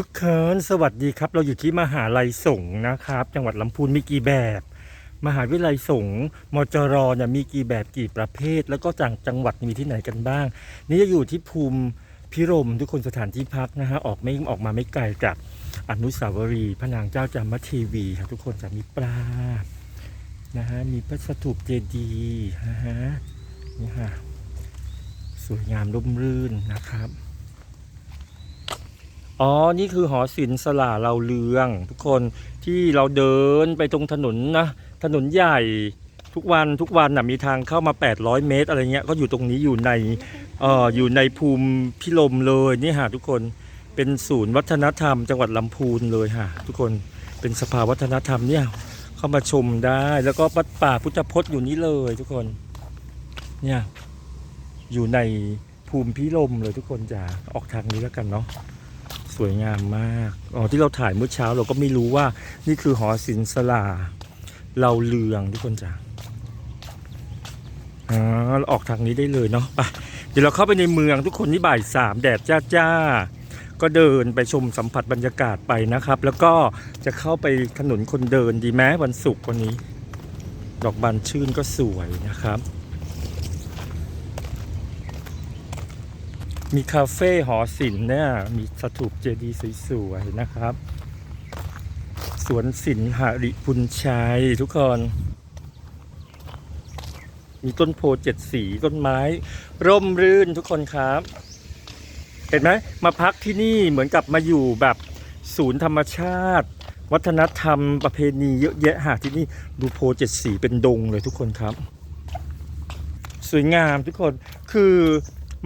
ทุกคนสวัสดีครับ เราอยู่ที่มหาลัยสงฆ์นะครับ จังหวัดลำพูนมีกี่แบบ มหาวิทยาลัยสงฆ์มจรเนี่ยมีกี่แบบกี่ประเภท แล้วก็จังจังหวัดมีที่ไหนกันบ้าง นี่จะอยู่ที่ภูมิพิรมทุกคนสถานที่พักนะฮะออกไม่ออกมาไม่ไกลจากอนุสาวรีย์พระนางเจ้าจามเทวีครับทุกคนจะมีปลานะฮะมีพระสถูปเจดีย์นะฮะนี่ฮะสวยงามร่มรื่นนะครับ อ๋อ นี่คือหอศิลป์สลาเราเรือง ทุกคนที่เราเดินไปตรงถนนนะ ถนนใหญ่ทุกวันทุกวันนะมีทางเข้ามา 800 เมตร อะไรเงี้ยก็อยู่ตรงนี้อยู่ในเอ่ออยู่ในภูมิพิลมเลยนี่ฮะทุกคนเป็นศูนย์วัฒนธรรม จังหวัดลำพูนเลยฮะทุกคนเป็นสภาวัฒนธรรมเนี่ยเข้ามาชมได้แล้วก็วัดป่าพุทธพจน์อยู่นี่เลยทุกคนเนี่ยอยู่ในภูมิพิลมเลยทุกคนจะออกทางนี้แล้วกันเนาะ สวยงามมาก อ๋อที่เราถ่ายเมื่อเช้าเราก็ไม่รู้ว่านี่คือหอศิลป์สลาเราเลืองทุกคนจ้ะอ๋อเราออกทางนี้ได้เลยเนาะไปเดี๋ยวเราเข้าไปในเมืองทุกคนนี่บ่ายสามแดดจ้าจ้าก็เดินไปชมสัมผัสบรรยากาศไปนะครับ แล้วก็จะเข้าไปถนนคนเดินดีไหมวันศุกร์วันนี้ ดอกบานชื่นก็สวยนะครับ มีคาเฟ่หอศิลป์เนี่ย มีสถูปเจดีย์สวยๆนะครับ สวนศิลป์หริพุนชัยทุกคน มีต้นโพเจ็ดสีต้นไม้ ร่มรื่นทุกคนครับ เห็นไหมมาพักที่นี่เหมือนกับมาอยู่แบบศูนย์ธรรมชาติ วัฒนธรรมประเพณีเยอะแยะหาที่นี่ดูโพเจ็ดสีเป็นดงเลยทุกคนครับ สวยงามทุกคนคือ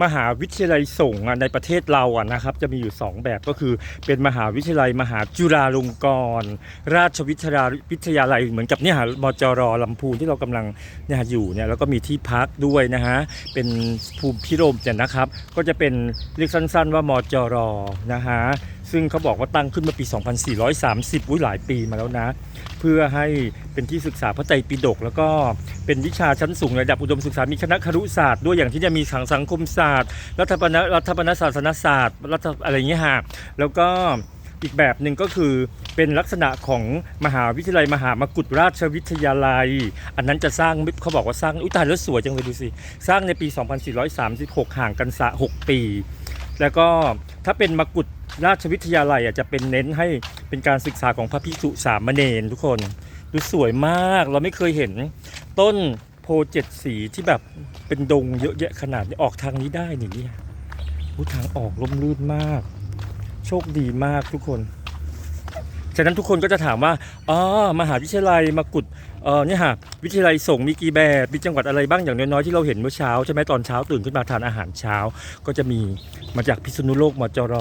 มหาวิทยาลัยสงฆ์ในประเทศเราอะนะครับ จะมีอยู่ 2 แบบก็คือเป็นมหาวิทยาลัยมหาจุฬาลงกรณราชวิทยาวิทยาลัยเหมือนกับเนี่ยฮะมจรลำพูนที่เรากำลังเนี่ยอยู่เนี่ยแล้วก็มีที่พักด้วยนะฮะเป็นภูมิพิรมเนี่ยนะครับ ก็จะเป็นเรียกสั้น ๆ ว่ามจรนะฮะ ซึ่งเขาบอกว่าตั้งขึ้นมาปี 2430 อุ้ยหลายปีมาแล้วนะ เพื่อให้เป็นที่ศึกษาพระไตรปิฎกแล้วก็เป็นวิชาชั้นสูงระดับอุดมศึกษา มีคณะครุศาสตร์ด้วยอย่างที่จะมีสังสังคมศาสตร์ รัฐปนรัฐปนศาสนศาสตร์รัฐอะไรอย่างเงี้ยฮะแล้วก็อีกแบบหนึ่งก็คือเป็นลักษณะของมหาวิทยาลัยมหามกุฏราชวิทยาลัย อันนั้นจะสร้างเขาบอกว่าสร้างอุตายแล้วสวยจังเลยดูสิ สร้างในปี 2436 ห่างกันสะ6ปี แล้วก็ถ้าเป็นมกุฏ ราชวิทยาลัยอะจะเป็นเน้นให้เป็นการศึกษาของพระภิกษุสามเณรทุกคนดูสวยมากเราไม่เคยเห็นต้นโพเจ็ดสีที่แบบเป็นดงเยอะแยะขนาดนี้ออกทางนี้ได้นี่เนี่ยทางออกร่มรื่นมาก โชคดีมากทุกคน ฉะนั้นทุกคนก็จะถามว่าอ๋อมหาวิทยาลัยมากุฏ เออเนี่ยฮะวิทยาลัยส่งมีกี่แบบมีจังหวัดอะไรบ้างอย่างน้อยๆที่เราเห็นเมื่อเช้าใช่ไหมตอนเช้าตื่นขึ้นมาทานอาหารเช้า ก็จะมีมาจากพิษณุโลกมจร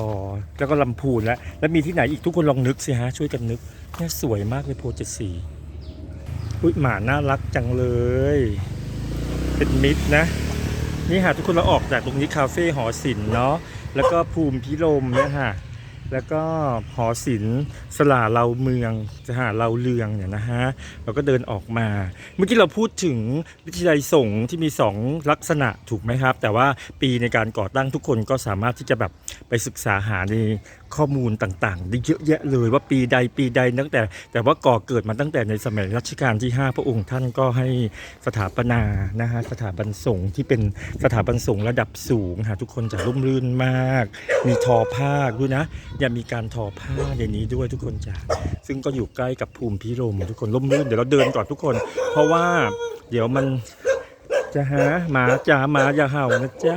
แล้วก็ลำพูนแล้วแล้วมีที่ไหนอีกทุกคนลองนึกสิฮะช่วยกันนึกเนี่ยสวยมากเลยโพเจ็ดสีอุ้ยหมาน่ารักจังเลย เป็นมิตรนะ นี่ฮะทุกคนเราออกจากตรงนี้คาเฟ่หอศิลป์เนาะแล้วก็ภูมิพิรมเนี่ยฮะ แล้วก็หอศิลป์สลาเราเมืองจะหาเราเรืองเนี่ยนะฮะเราก็เดินออกมา เมื่อกี้เราพูดถึงวิทยาลัยสงฆ์ที่มีสองลักษณะถูกไหมครับ แต่ว่าปีในการก่อตั้งทุกคนก็สามารถที่จะแบบไปศึกษาหาในข้อมูลต่างๆได้เยอะแยะเลยว่าปีใดปีใดตั้งแต่ แต่ว่าก่อเกิดมาตั้งแต่ในสมัยรัชกาลที่ 5 พระองค์ท่านก็ให้สถาปนานะฮะสถาบันสงฆ์ที่เป็นสถาบันสงฆ์ระดับสูงหาทุกคนจะร่มรื่นมาก มีทอผ้าด้วยนะยังมีการทอผ้าในนี้ด้วยทุกคนจ้ะซึ่งก็อยู่ใกล้กับภูมิพิรมทุกคนร่มรื่นเดี๋ยวเราเดินก่อนทุกคน เพราะว่าเดี๋ยวมันจะหาหมาจ๋าหมาอย่าเห่านะจ๊ะ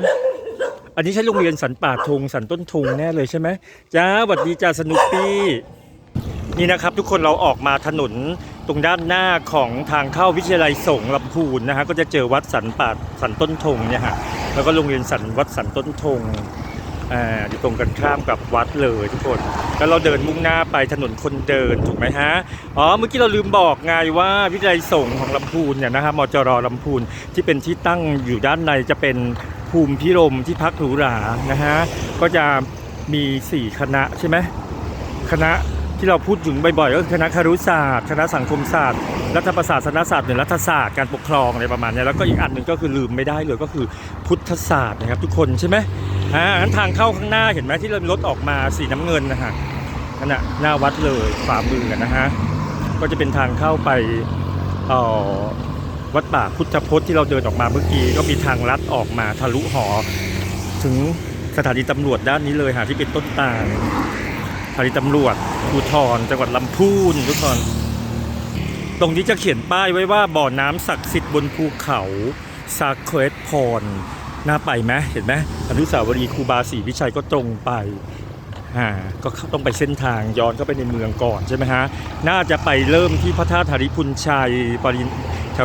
อันนี้ใช่โรงเรียนสันป่าธงสันต้นธงแน่เลยใช่ไหมจ้าสวัสดีจ้าสนุปปี้นี่นะครับทุกคนเราออกมาถนนตรงด้านหน้าของทางเข้าวิทยาลัยสงฆ์ลำพูนนะฮะก็จะเจอวัดสันป่าสันต้นธงเนี่ยฮะแล้วก็โรงเรียนสันวัดสันต้นธงอ่าอยู่ตรงกันข้ามกับวัดเลยทุกคน แล้วเราเดินมุ่งหน้าไปถนนคนเดินถูกไหมฮะอ๋อเมื่อกี้เราลืมบอกไงว่าวิทยาลัยสงฆ์ของลำพูนเนี่ยนะฮะมจรลำพูนที่เป็นที่ตั้งอยู่ด้านในจะเป็น ภูมิพิรมที่พักหรูหรานะฮะก็จะมี 4 คณะใช่ไหมคณะที่เราพูดถึงบ่อยๆก็คือคณะครุศาสตร์ คณะสังคมศาสตร์ รัฐประศาสนศาสตร์หรือรัฐศาสตร์การปกครองอะไรประมาณนี้แล้วก็อีกอันหนึ่งก็คือลืมไม่ได้เลยก็คือพุทธศาสตร์นะครับ ทุกคนใช่ไหมอ่าอันทางเข้าข้างหน้าเห็นไหมที่เรารถออกมาสีน้ำเงินนะฮะนั่นน่ะหน้าวัดเลยขวามือกันนะฮะก็จะเป็นทางเข้าไปเอ่อ วัดป่าพุทธพจน์ที่เราเดินออกมาเมื่อกี้ก็มีทางลัดออกมาทะลุหอ ถึงสถานีตำรวจด้านนี้เลยหาที่เป็นต้นตาลสถานีตำรวจภูธรจังหวัดลำพูนทุกคนตรงนี้จะเขียนป้ายไว้ว่าบ่อน้ำศักดิ์สิทธิ์บนภูเขาซาเครตพรน่าไปไหมเห็นไหมอนุสาวรีย์ครูบาศรีวิชัยก็ตรงไปอ่าก็ต้องไปเส้นทางย้อนเข้าไปในเมืองก่อนใช่ไหมฮะ น่าจะไปเริ่มที่พระธาตุธาริพุนชัยปริน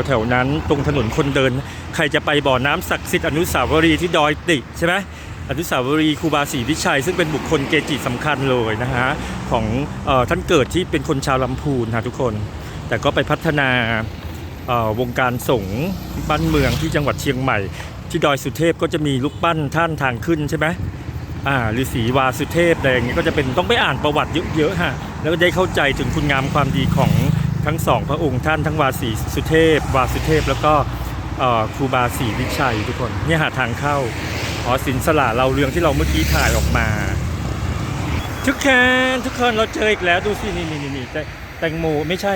แถวๆนั้น ตรงถนนคนเดิน ใครจะไปบ่อน้ำศักดิ์สิทธิ์อนุสาวรีย์ที่ดอยติใช่ไหมอนุสาวรีย์ครูบาศรีวิชัย ซึ่งเป็นบุคคลเกจิสำคัญเลยนะฮะของออท่านเกิดที่เป็นคนชาวลำพูนนะทุกคน แต่ก็ไปพัฒนาวงการสงฆ์บ้านเมืองที่จังหวัดเชียงใหม่ ที่ดอยสุเทพก็จะมีลูกปั้นท่านทางขึ้นใช่ไหมอ่าฤาษีวาสุเทพอะไรอย่างเงี้ยก็จะเป็นต้องไปอ่านประวัติเยอะๆฮะแล้วก็ได้เข้าใจถึงคุณงามความดีของ ทั้งสองพระองค์ท่านทั้งวาสีสุเทพ วาสุเทพ แล้วก็ครูบาศรีวิชัยทุกคนเนี่ยหาทางเข้าหอศิลสละเราเรืองที่เราเมื่อกี้ถ่ายออกมา ทุกคนทุกคนเราเจออีกแล้วดูสินี่นี่นี่นี่แตแตงโมไม่ใช่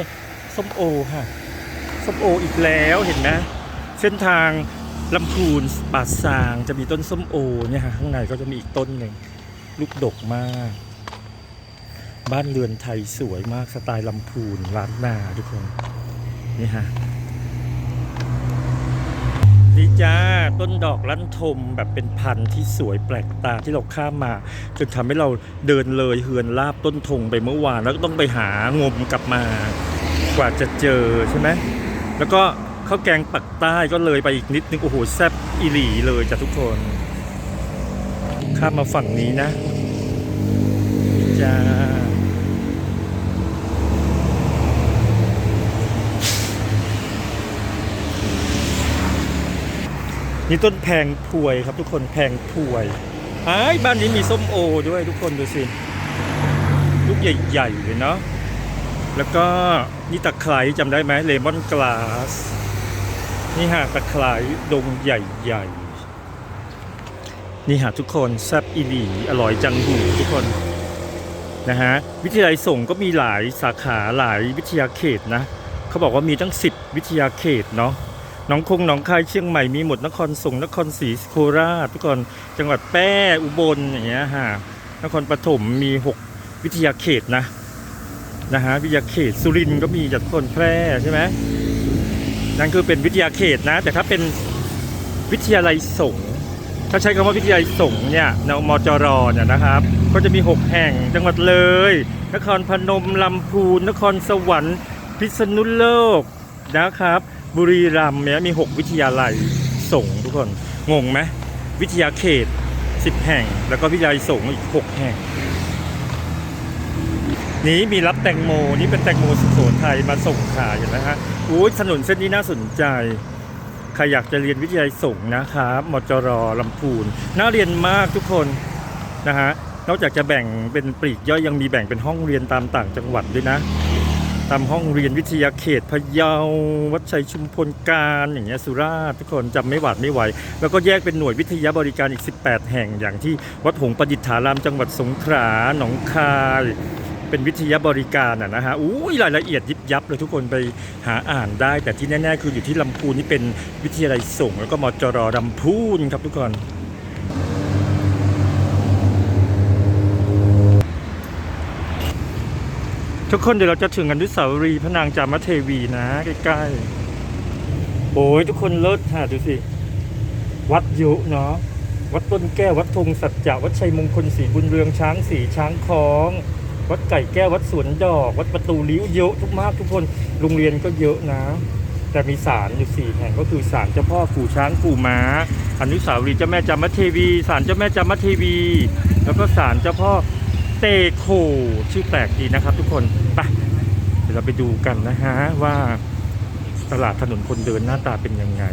ส้มโอค่ะส้มโออีกแล้วเห็นไหมเส้นทางลำพูนบาซางจะมีต้นส้มโอเนี่ยฮะข้างในก็จะมีอีกต้นหนึ่งลูกดกมาก บ้านเรือนไทยสวยมากสไตล์ลำพูนล้านนาทุกคน นี่ฮะนี่จ้าต้นดอกลั่นทมแบบเป็นพันธุ์ที่สวยแปลกตาที่เราข้ามมา จนทำให้เราเดินเลยเฮือนลาบต้นธงไปเมื่อวานแล้วก็ต้องไปหางมกลับมา กว่าจะเจอใช่ไหมแล้วก็ข้าวแกงปักใต้ก็เลยไปอีกนิดนึงโอ้โหแซ่บอีหลีเลยจ้ะทุกคน ข้ามมาฝั่งนี้นะจ้า นี่ต้นแพงพวยครับทุกคนแพงพวยไอ้บ้านนี้มีส้มโอด้วยทุกคนดูสิลูกใหญ่ๆเลยเนาะแล้วก็นี่ตะไคร้จำได้ไหมเลมอนกลาสนี่ฮะตะไคร้ดงใหญ่ๆ นี่ฮะทุกคนแซบอีหลีอร่อยจังหูทุกคนนะฮะวิทยาลัยส่งก็มีหลายสาขาหลายวิทยาเขตนะเขาบอกว่ามีตั้ง 10 วิทยาเขตเนาะ นองคงหนองคายเชียงใหม่มีหมดนครสงนครศรีโคราชทุกคนจังหวัดแพร่อุบลอย่างเงี้ยฮะนครปฐมมี 6 วิทยาเขตนะนะฮะวิทยาเขตสุรินทร์ก็มีจากคนแพร่ใช่ไหมนั่นคือเป็นวิทยาเขตนะ แต่ถ้าเป็นวิทยาลัยสงฆ์ถ้าใช้คำว่าวิทยาลัยสงฆ์เนี่ยนมจรเนี่ยนะครับ ก็จะมี 6 แห่งจังหวัดเลย นครพนมลำพูนนครสวรรค์พิษณุโลกนะครับ บุรีรัมย์เนี่ยมี 6 วิทยาลัยสงฆ์ทุกคน งงไหมวิทยาเขต 10 แห่ง แล้วก็วิทยาลัยสงฆ์อีก 6 แห่ง นี้มีรับแตงโมนี่เป็นแตงโมสุโขทัยมาส่งขายเห็นไหมฮะอุ้ยถนนเส้นนี้น่าสนใจใครอยากจะเรียนวิทยาลัยส่งฆ์นะครับมจรลำพูนน่าเรียนมากทุกคนนะฮะนอกจากจะแบ่งเป็นปลีกย่อยยังมีแบ่งเป็นห้องเรียนตามต่างจังหวัดด้วยนะ ตามห้องเรียนวิทยาเขตพะเยา วัดชัยชุมพลการอย่างเงี้ยสุราษฎร์ทุกคนจำไม่หวาดไม่ไหว แล้วก็แยกเป็นหน่วยวิทยาบริการอีก 18 แห่งอย่างที่วัดหงประดิษฐารามจังหวัดสงขลาหนองคายเป็นวิทยาบริการอะนะฮะอุ้ยรายละเอียดยิบยับเลยทุกคนไปหาอ่านได้ แต่ที่แน่ ๆ คืออยู่ที่ลำพูนนี่เป็นวิทยาลัยส่งแล้วก็มจรลำพูนครับทุกคน ทุกคนเดี๋ยวเราจะถึงอนุสาวรีย์พระนางจามเทวีนะ ใกล้ๆ โอ้ยทุกคนเลิศค่ะดูสิ วัดเยุเนาะวัดต้นแก้ววัดธงสัจจะวัดชัยมงคลสีบุญเรืองช้างสีช้างคล้อง วัดไก่แก้ววัดสวนดอก วัดประตูลิ้วเยอะทุกมากทุกคนโรงเรียนก็เยอะนะ แต่มีศาลอยู่สี่แห่งก็คือศาลเจ้าพ่อปู่ช้างปู่ม้าอนุสาวรีย์เจ้าแม่จามเทวีศาลเจ้าแม่จามเทวี แล้วก็ศาลเจ้าพ่อ เตโคชื่อแปลกดีนะครับทุกคนไปเดี๋ยวเราไปดูกันนะฮะว่าตลาดถนนคนเดินหน้าตาเป็นยังไง